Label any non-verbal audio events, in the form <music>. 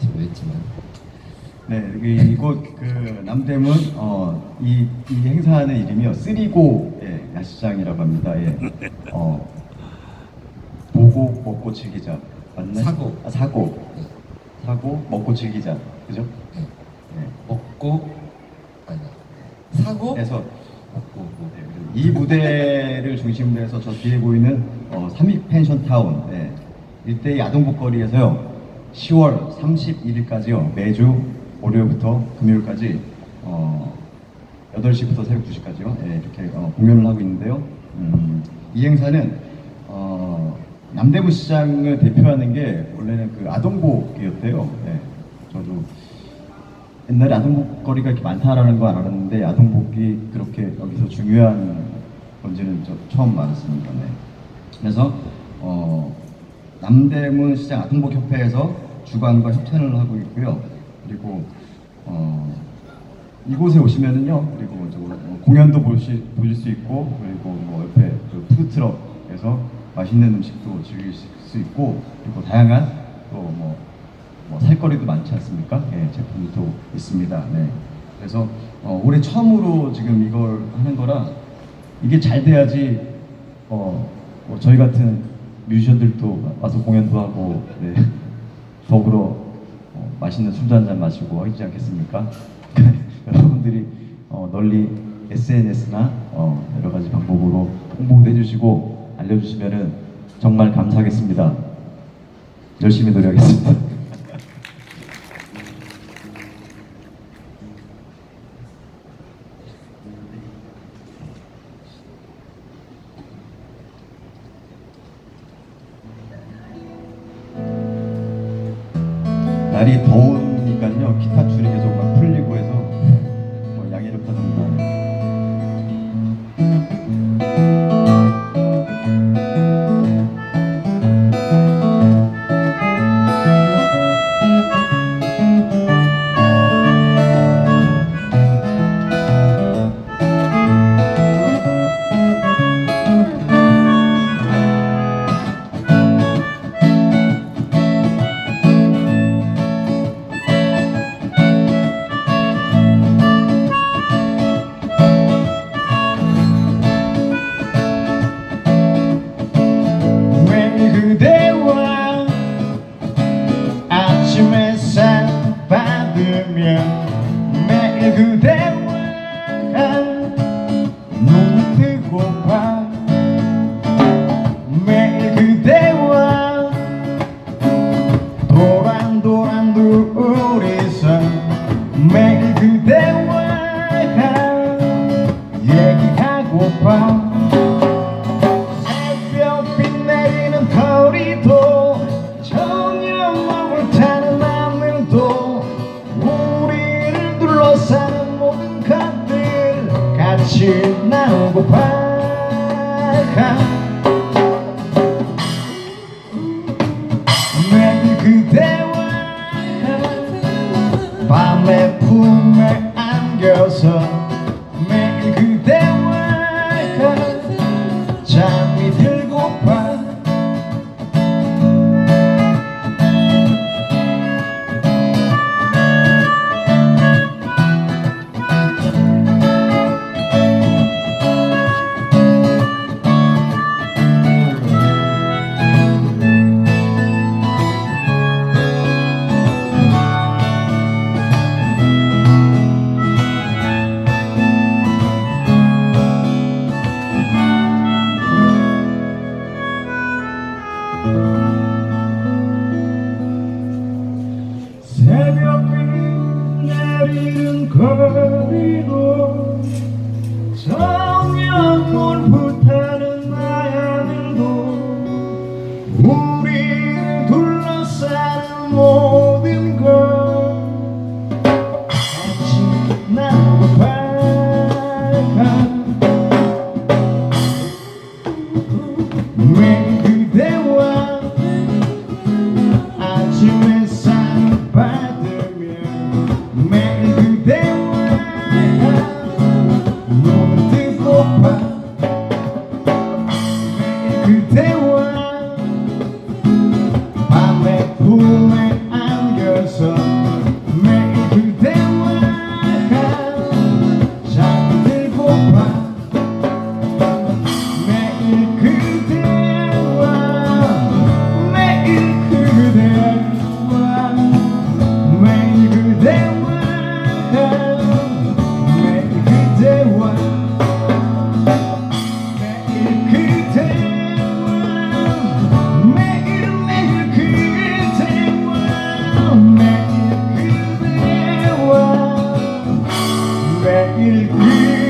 제외했지만 네, 여기 이곳 그 남대문 어, 이, 이 행사하는 이름이요 쓰리고 예, 야시장이라고 합니다. 예. 어, 보고 먹고 즐기자 맞나요? 사고. 아, 사고 사고 먹고 즐기자 그죠? 네. 네. 먹고 아니 사고 그래서 먹고 뭐 네, 그리고 이 무대를 중심으로 해서 저 뒤에 보이는 어, 삼익 펜션 타운 네. 일대의 아동복 거리에서요 10월 31일까지요 매주 월요일부터 금요일까지 어, 8시부터 새벽 2시까지요 네, 이렇게 어, 공연을 하고 있는데요 음, 이 행사는 어, 남대문 시장을 대표하는 게 원래는 그 아동복이었대요 네, 저도 옛날에 아동복 거리가 이렇게 많다라는 거 알았는데 아동복이 그렇게 여기서 중요한 건지는 저 처음 알았습니다. 네. 그래서 어, 남대문 시장 아동복협회에서 주관과 협찬을 하고 있고요. 그리고 어, 이곳에 오시면은요. 그리고 저, 어, 공연도 보실, 보실 수 있고 그리고 뭐 옆에 그 푸드트럭에서 맛있는 음식도 즐길 수 있고 그리고 다양한 또뭐 뭐 살거리도 많지 않습니까? 예, 제품이 또 있습니다. 네. 그래서 어, 올해 처음으로 지금 이걸 하는 거라 이게 잘 돼야지 어, 뭐 저희 같은 뮤지션들도 와서 공연도 하고 네. 더불어 어, 맛있는 술도 한 잔 마시고 하지 않겠습니까? <laughs> 여러분들이 어, 널리 SNS나 어, 여러 가지 방법으로 홍보도 해주시고 알려주시면은 정말 감사하겠습니다. 열심히 노력하겠습니다. 날이 더우니까요. 기타 줄이 계속 뜨고봐 매일 그대와 도란도란 둘이서 매일 그대와 얘기하고파. 새벽빛 내리는 거리도 저녁 먹을 타는 하늘도 우리를 둘러싸는 모든 것들 같이 매 거리도 저녁물 불타는 하늘도 우리를 둘러싸는 모 il vide